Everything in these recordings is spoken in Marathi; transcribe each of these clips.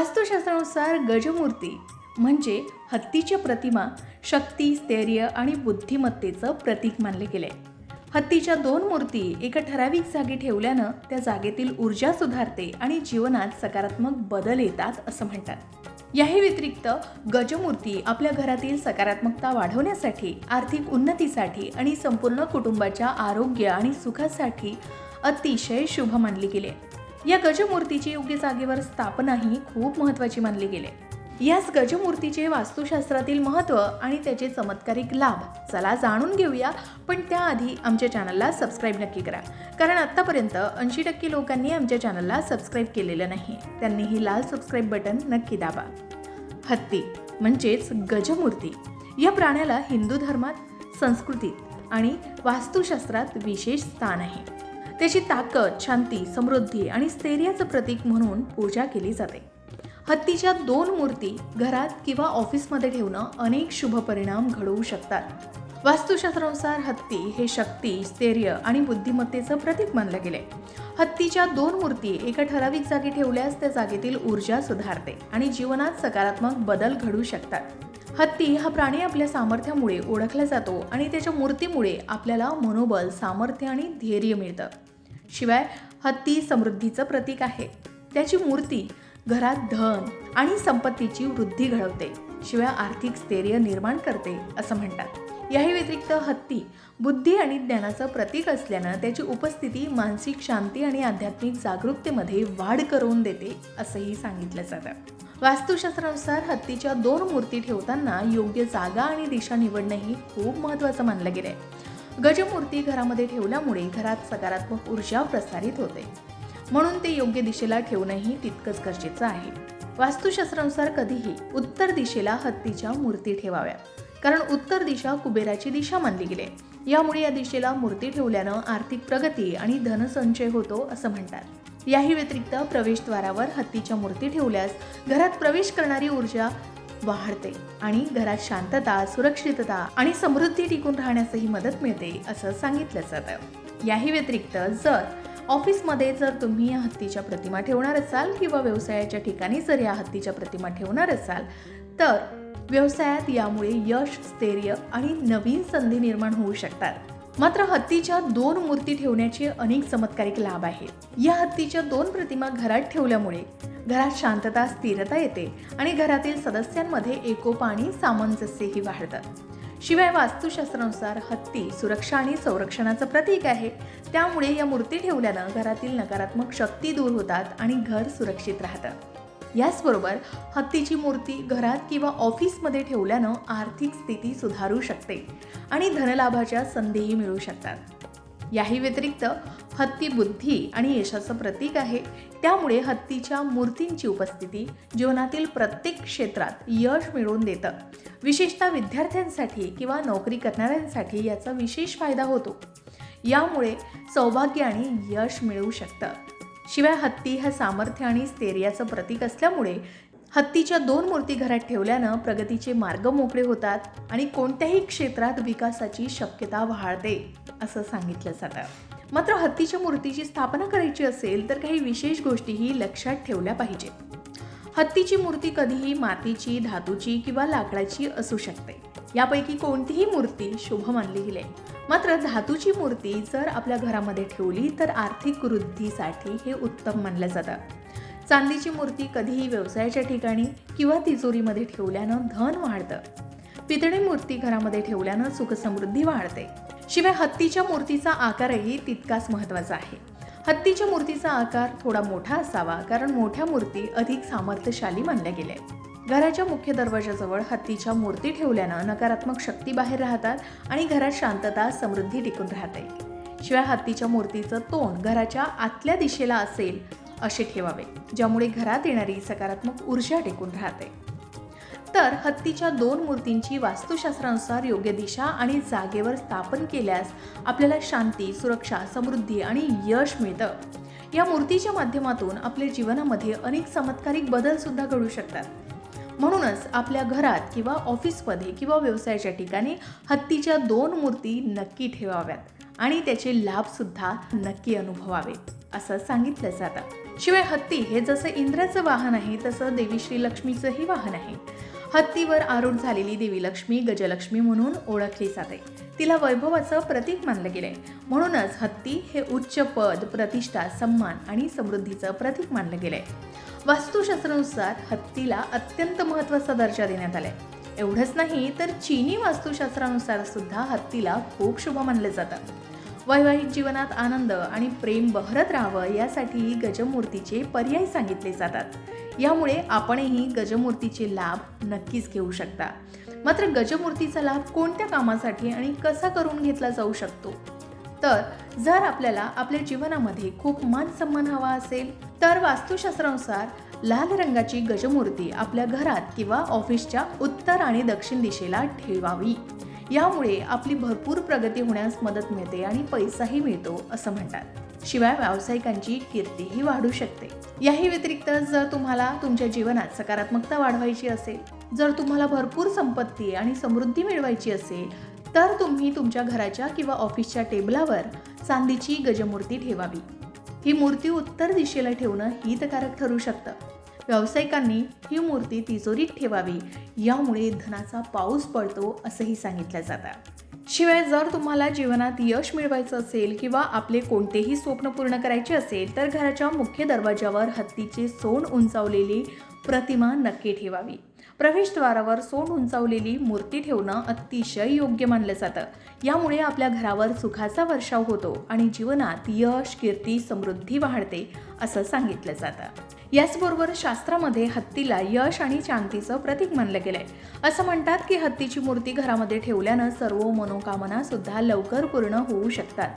वास्तुशास्त्रानुसार गजमूर्ती म्हणजे हत्तीच्या प्रतिमा शक्ती स्थैर्य आणि बुद्धिमत्तेचं प्रतीक मानले गेले हत्तीच्या दोन मूर्ती एका ठराविक जागी ठेवल्यानं त्या जागेतील ऊर्जा सुधारते आणि जीवनात सकारात्मक बदल येतात असं म्हणतात याही व्यतिरिक्त गजमूर्ती आपल्या घरातील सकारात्मकता वाढवण्यासाठी आर्थिक उन्नतीसाठी आणि संपूर्ण कुटुंबाच्या आरोग्य आणि सुखासाठी अतिशय शुभ मानली गेली आहे. या गजमूर्तीची योग्य जागेवर स्थापनाही खूप महत्त्वाची मानली गेली. याच गजमूर्तीचे वास्तुशास्त्रातील महत्त्व आणि त्याचे चमत्कारिक लाभ चला जाणून घेऊया पण त्याआधी आमच्या चॅनलला सबस्क्राईब नक्की करा. कारण आत्तापर्यंत ऐंशी टक्के लोकांनी आमच्या चॅनलला सबस्क्राईब केलेलं नाही. त्यांनी ही लाल सबस्क्राईब बटन नक्की दाबा. हत्ती म्हणजेच गजमूर्ती या प्राण्याला हिंदू धर्मात संस्कृतीत आणि वास्तुशास्त्रात विशेष स्थान आहे. त्याची ताकद शांती समृद्धी आणि स्थैर्याचं प्रतीक म्हणून पूजा केली जाते. हत्तीच्या दोन मूर्ती घरात किंवा ऑफिसमध्ये ठेवणं अनेक शुभ परिणाम घडवू शकतात. वास्तुशास्त्रानुसार हत्ती हे शक्ती स्थैर्य आणि बुद्धिमत्तेचं प्रतीक मानलं गेले. हत्तीच्या दोन मूर्ती एका ठराविक जागी ठेवल्यास त्या जागेतील ऊर्जा सुधारते आणि जीवनात सकारात्मक बदल घडू शकतात. हत्ती हा प्राणी आपल्या सामर्थ्यामुळे ओळखला जातो आणि त्याच्या मूर्तीमुळे आपल्याला मनोबल सामर्थ्य आणि धैर्य मिळतं. शिवाय हत्ती समृद्धीचं प्रतीक आहे. त्याची मूर्ती घरात धन आणि संपत्तीची वृद्धी घडवते. शिवाय आर्थिक स्थैर्य निर्माण करते असं म्हणतात. याही व्यतिरिक्त हत्ती बुद्धी आणि ज्ञानाचं प्रतीक असल्यानं त्याची उपस्थिती मानसिक शांती आणि आध्यात्मिक जागरूकतेमध्ये वाढ करून देते असंही सांगितलं जातं. वास्तुशास्त्रानुसार हत्तीच्या दोन मूर्ती ठेवताना योग्य जागा आणि दिशा निवडणंही खूप महत्त्वाचं मानलं गेलंय. गजमूर्ती घरामध्ये ठेवल्यामुळे घरात सकारात्मक ऊर्जा प्रसारित होते. म्हणून ते योग्य दिशेला ठेवणंही तितकंच गरजेचं आहे. वास्तुशास्त्रानुसार कधीही उत्तर दिशेला हत्तीच्या मूर्ती ठेवाव्या. कारण उत्तर दिशा कुबेराची दिशा मानली गेली. यामुळे या दिशेला मूर्ती ठेवल्यानं आर्थिक प्रगती आणि धनसंचय होतो असं म्हणतात. याही व्यतिरिक्त प्रवेशद्वारावर हत्तीच्या मूर्ती ठेवल्यास घरात प्रवेश करणारी ऊर्जा वाढते आणि घरात शांतता सुरक्षितता आणि समृद्धी टिकून राहण्यासही मदत मिळते असं सांगितलं जातं. याही व्यतिरिक्त जर ऑफिसमध्ये जर तुम्ही या हत्तीच्या प्रतिमा ठेवणार असाल किंवा व्यवसायाच्या ठिकाणी जर या हत्तीच्या प्रतिमा ठेवणार असाल तर व्यवसायात यामुळे यश स्थैर्य आणि नवीन संधी निर्माण होऊ शकतात. मात्र हत्तीच्या दोन मूर्ती ठेवण्याचे अनेक चमत्कारिक लाभ आहेत. या हत्तीच्या दोन प्रतिमा घरात ठेवल्यामुळे घरात शांतता स्थिरता येते आणि घरातील सदस्यांमध्ये एकोपा आणि सामंजस्यही वाढतात शिवाय वास्तुशास्त्रानुसार हत्ती सुरक्षा आणि संरक्षणाचं प्रतीक आहे. त्यामुळे या मूर्ती ठेवल्यानं घरातील नकारात्मक शक्ती दूर होतात आणि घर सुरक्षित राहतं. याचबरोबर हत्तीची मूर्ती घरात किंवा ऑफिसमध्ये ठेवल्यानं आर्थिक स्थिती सुधारू शकते आणि धनलाभाच्या संधीही मिळू शकतात. याही व्यतिरिक्त हत्ती बुद्धी आणि यशाचं प्रतीक आहे. त्यामुळे हत्तीच्या मूर्तींची उपस्थिती जीवनातील प्रत्येक क्षेत्रात यश मिळवून देतं. विशेषतः विद्यार्थ्यांसाठी किंवा नोकरी करणाऱ्यांसाठी याचा विशेष फायदा होतो. यामुळे सौभाग्य आणि यश मिळू शकतं. शिवाय हत्ती हा सामर्थ्य आणि स्थैर्याचं प्रतीक असल्यामुळे हत्तीच्या दोन मूर्ती घरात ठेवल्यानं प्रगतीचे मार्ग मोकळे होतात आणि कोणत्याही क्षेत्रात विकासाची शक्यता वाढते असं सांगितलं जातं. मात्र हत्तीच्या मूर्तीची स्थापना करायची असेल तर काही विशेष गोष्टीही लक्षात ठेवल्या पाहिजेत. हत्तीची मूर्ती कधीही मातीची धातूची किंवा लाकडाची असू शकते. यापैकी कोणतीही मूर्ती शुभ मानली गेली. मात्र धातूची मूर्ती जर आपल्या घरामध्ये ठेवली तर आर्थिक वृद्धीसाठी हे उत्तम मानलं जातं. चांदीची मूर्ती कधीही व्यवसायाच्या ठिकाणी किंवा तिजोरीमध्ये ठेवल्यानं धन वाढतं. पितळी मूर्ती घरामध्ये ठेवल्यानं सुखसमृद्धी वाढते. शिवाय हत्तीच्या मूर्तीचा आकारही तितकाच महत्त्वाचा आहे. हत्तीच्या मूर्तीचा आकार थोडा मोठा असावा कारण मोठ्या मूर्ती अधिक सामर्थ्यशाली मानल्या गेल्या. घराच्या मुख्य दरवाजाजवळ हत्तीच्या मूर्ती ठेवल्यानं नकारात्मक शक्ती बाहेर राहतात आणि घरात शांतता समृद्धी टिकून राहते. शिवाय हत्तीच्या मूर्तीचं तोंड घराच्या आतल्या दिशेला असेल असे ठेवावे ज्यामुळे घरात येणारी सकारात्मक ऊर्जा टिकून राहते. तर हत्तीच्या दोन मूर्तींची वास्तुशास्त्रानुसार योग्य दिशा आणि जागेवर स्थापन केल्यास आपल्याला शांती सुरक्षा समृद्धी आणि यश मिळतं. या मूर्तीच्या माध्यमातून आपल्या जीवनामध्ये अनेक चमत्कारिक बदल सुद्धा घडू शकतात. म्हणूनच आपल्या घरात किंवा ऑफिसमध्ये किंवा व्यवसायाच्या ठिकाणी हत्तीच्या दोन मूर्ती नक्की ठेवाव्यात आणि त्याचे लाभसुद्धा नक्की अनुभवावे असं सांगितलं जातं. शिवाय हत्ती हे जसं इंद्राचं वाहन आहे तसं देवी श्री लक्ष्मीचंही वाहन आहे. हत्तीवर आरूढ झालेली देवी लक्ष्मी गजलक्ष्मी म्हणून ओळखली जाते. तिला वैभवाचं प्रतीक मानलं गेलंय. म्हणूनच हत्ती हे उच्च पद प्रतिष्ठा सन्मान आणि समृद्धीचं प्रतीक मानलं गेलंय. वास्तुशास्त्रानुसार हत्तीला अत्यंत महत्त्वाचा दर्जा देण्यात आलाय. एवढंच नाही तर चीनी वास्तुशास्त्रानुसार सुद्धा हत्तीला खूप शुभ मानलं जातं वैवाहिक जीवनात आनंद आणि प्रेम बहरत राहावं यासाठी गजमूर्तीचे पर्याय सांगितले जातात. यामुळे आपणही गजमूर्तीचे लाभ नक्कीच घेऊ शकता. मात्र गजमूर्तीचा लाभ कोणत्या कामासाठी आणि कसा करून घेतला जाऊ शकतो? तर जर आपल्याला आपल्या जीवनामध्ये खूप मान सन्मान हवा असेल तर वास्तुशास्त्रानुसार लाल रंगाची गजमूर्ती आपल्या घरात किंवा ऑफिसच्या उत्तर आणि दक्षिण दिशेला ठेवावी. यामुळे आपली भरपूर प्रगती होण्यास मदत मिळते आणि पैसाही मिळतो असं म्हणतात. शिवाय व्यावसायिकांची कीर्तीही वाढू शकते. याही व्यतिरिक्त जर तुम्हाला तुमच्या जीवनात सकारात्मकता वाढवायची असेल जर तुम्हाला भरपूर संपत्ती आणि समृद्धी मिळवायची असेल तर तुम्ही तुमच्या घराच्या किंवा ऑफिसच्या टेबलावर चांदीची गजमूर्ती ठेवावी. ही मूर्ती उत्तर दिशेला ठेवणं हितकारक ठरू शकतं. व्यावसायिकांनी ही मूर्ती तिजोरीत ठेवावी यामुळे धनाचा पाऊस पडतो असंही सांगितलं जातं. शिवाय जर तुम्हाला जीवनात यश मिळवायचं असेल किंवा आपले कोणतेही स्वप्न पूर्ण करायचे असेल तर घराच्या मुख्य दरवाजावर हत्तीचे सोन उंचावलेली प्रतिमा नक्की ठेवावी. प्रवेशद्वारावर सोंड उंचावलेली मूर्ती ठेवणं अतिशय योग्य मानलं जातं. यामुळे आपल्या घरावर सुखाचा वर्षाव होतो आणि जीवनात यश कीर्ती समृद्धी वाढते असं सांगितलं जातं. याचबरोबर शास्त्रामध्ये हत्तीला यश आणि शांतीचं प्रतीक मानलं गेलंय. असं म्हणतात की हत्तीची मूर्ती घरामध्ये ठेवल्यानं सर्व मनोकामना सुद्धा लवकर पूर्ण होऊ शकतात.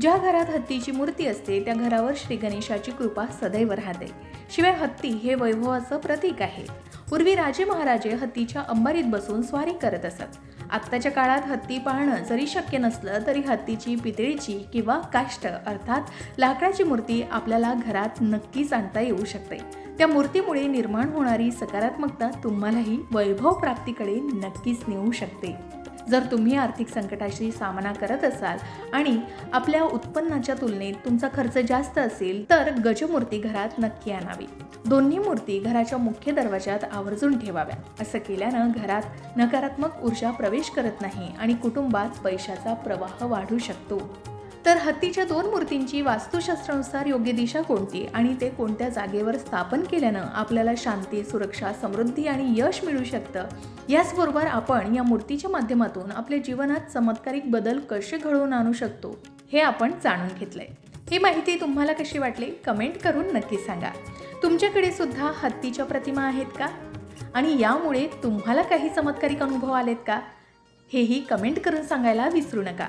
ज्या घरात हत्तीची मूर्ती असते त्या घरावर श्री गणेशाची कृपा सदैव राहते. शिवाय हत्ती हे वैभवाचं प्रतीक आहे. पूर्वी राजे महाराजे हत्तीच्या अंबारीत बसून स्वारी करत असत. आत्ताच्या काळात हत्ती पाहणं जरी शक्य नसलं तरी हत्तीची पितळीची किंवा काष्ट अर्थात लाकडाची मूर्ती आपल्याला घरात नक्कीच आणता येऊ शकते. त्या मूर्तीमुळे निर्माण होणारी सकारात्मकता तुम्हालाही वैभव प्राप्तीकडे नक्कीच नेऊ शकते. जर तुम्ही आर्थिक संकटाशी सामना करत असाल आणि आपल्या उत्पन्नाच्या तुलनेत तुमचा खर्च जास्त असेल तर गजमूर्ती घरात नक्की आणावी. दोन्ही मूर्ती घराच्या मुख्य दरवाजात आवर्जून ठेवाव्या. असं केल्यानं घरात नकारात्मक ऊर्जा प्रवेश करत नाही आणि कुटुंबात पैशाचा प्रवाह वाढू शकतो. तर हत्तीच्या दोन मूर्तींची वास्तुशास्त्रानुसार योग्य दिशा कोणती आणि ते कोणत्या जागेवर स्थापन केल्यानं आपल्याला शांती सुरक्षा समृद्धी आणि यश मिळू शकतं? याचबरोबर आपण या मूर्तीच्या माध्यमातून आपल्या जीवनात चमत्कारिक बदल कसे घडवून आणू शकतो हे आपण जाणून घेतलंय. ही माहिती तुम्हाला कशी वाटली कमेंट करून नक्की सांगा. तुमच्याकडे सुद्धा हत्तीच्या प्रतिमा आहेत का? आणि यामुळे तुम्हाला काही चमत्कारिक अनुभव आलेत का? हेही कमेंट करून सांगायला विसरू नका.